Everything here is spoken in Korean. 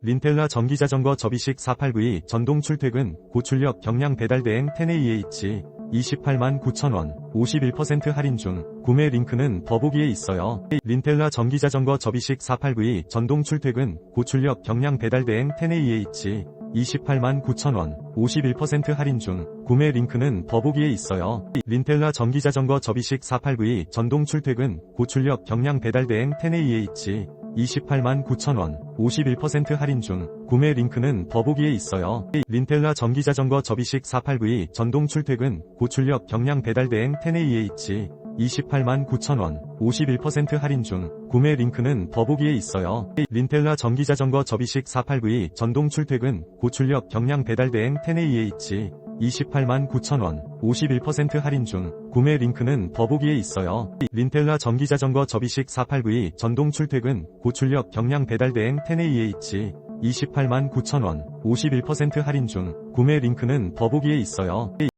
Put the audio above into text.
린텔라 전기자전거 접이식 48V 전동 출퇴근 고출력 경량 배달 대행 10AH 28만 9천원 51% 할인 중 구매 링크는 더보기에 있어요. 린텔라 전기자전거 접이식 48V 전동 출퇴근 고출력 경량 배달 대행 10AH 28만 9천원 51% 할인 중 구매 링크는 더보기에 있어요. 린텔라 전기자전거 접이식 48V 전동 출퇴근 고출력 경량 배달 대행 10AH 28만 9천원 51% 할인 중 구매 링크는 더보기에 있어요. 린텔라 전기자전거 접이식 48V 전동 출퇴근 고출력 경량 배달 대행 10AH 28만 9천원 51% 할인 중 구매 링크는 더보기에 있어요. 린텔라 전기자전거 접이식 48V 전동 출퇴근 고출력 경량 배달 대행 10AH 28만 9천원 51% 할인 중 구매 링크는 더보기에 있어요. 린텔라 전기자전거 접이식 48V 전동 출퇴근 고출력 경량 배달 대행 10AH 28만 9천원 51% 할인 중 구매 링크는 더보기에 있어요.